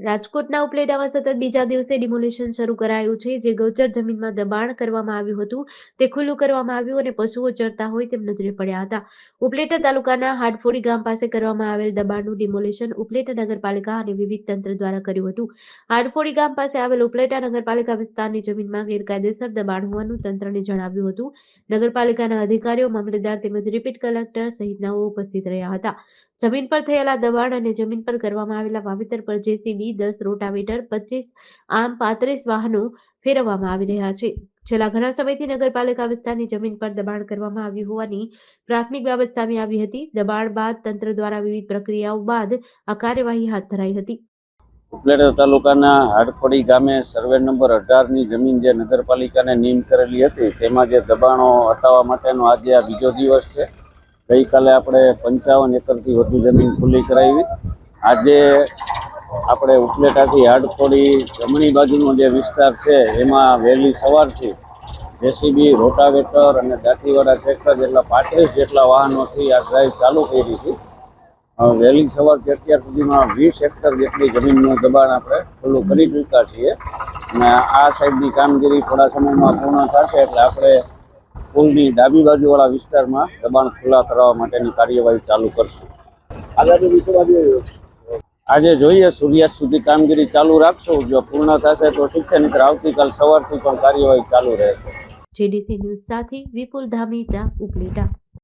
રાજકોટના ઉપલેટામાં સતત બીજા દિવસે ડિમોલિશન શરૂ કરાયું છે. જે ગૌચર જમીનમાં દબાણ કરવામાં આવ્યું હતું, તે ખુલ્લું કરવામાં આવ્યું અને પશુઓ ચરતા હોય તેમ નજરે પડ્યા હતા. ઉપલેટા તાલુકાના હાડફોડી ગામ પાસે કરવામાં આવેલ દબાણનું ડિમોલિશન ઉપલેટા નગરપાલિકા અને વિવિધ તંત્ર દ્વારા કર્યું હતું. હાડફોડી ગામ પાસે આવેલ ઉપલેટા નગરપાલિકા વિસ્તારની જમીનમાં ગેરકાયદેસર દબાણ હોવાનું તંત્રને જણાવ્યું હતું. નગરપાલિકાના અધિકારીઓ, મામલતદાર તેમજ રિપીટ કલેક્ટર સહિતનાઓ ઉપસ્થિત રહ્યા હતા. જમીન પર થયેલા દબાણ અને જમીન પર કરવામાં આવેલા વાવેતર પર જેસીબી દસ રોટાવેટર પચીસ આમ પાંત્રીસ વાહનો ફેરવવામાં આવી રહ્યા છે. છેલ્લા ઘણા સમયથી નગરપાલિકા વિસ્તારની જમીન પર દબાણ કરવામાં આવ્યું હોવાની પ્રાથમિક બાબત સામે આવી હતી. દબાણ બાદ તંત્ર દ્વારા વિવિધ પ્રક્રિયાઓ બાદ આ કાર્યવાહી હાથ ધરાઈ હતી. ઉપલેટા તાલુકાના હાડફળી ગામે સર્વે નંબર અઢારની જમીન જે નગરપાલિકાને નીમ કરેલી હતી, તેમાં જે દબાણો હટાવવા માટેનો આજે આ બીજો દિવસ છે. ગઈકાલે આપણે પંચાવન એકરથી વધુ જમીન ખુલ્લી કરાવી. આજે આપણે ઉપલેટાથી હાડખોડી જમણી બાજુનો જે વિસ્તાર છે, એમાં વહેલી સવારથી જેસીબી રોટાવેટર અને દાંતીવાળા ટ્રેક્ટર જેટલા પાંત્રીસ જેટલા વાહનોથી આ ડ્રાઈવ ચાલુ કરી હતી. વહેલી સવારથી અત્યાર સુધીમાં વીસ હેક્ટર જેટલી જમીનનું દબાણ આપણે ખુલ્લું કરી ચૂક્યા છીએ. અને આ સાઈડની કામગીરી થોડા સમયમાં પૂર્ણ થશે એટલે આપણે પુલની ડાબી બાજુવાળા વિસ્તારમાં દબાણ ખુલ્લા કરવા માટેની કાર્યવાહી ચાલુ કરશું. દિવસોમાં જે આજે જોઈએ સૂર્યાસ્ત સુધી કામગીરી ચાલુ રાખશો. જો પૂર્ણ થશે તો ઠીક છે નહીંતર આવતીકાલ સવારથી પણ કાર્યવાહી ચાલુ રહેશે. જેડીસી ન્યૂઝ સાથે વિપુલ ધામેચા, ઉપલેટા.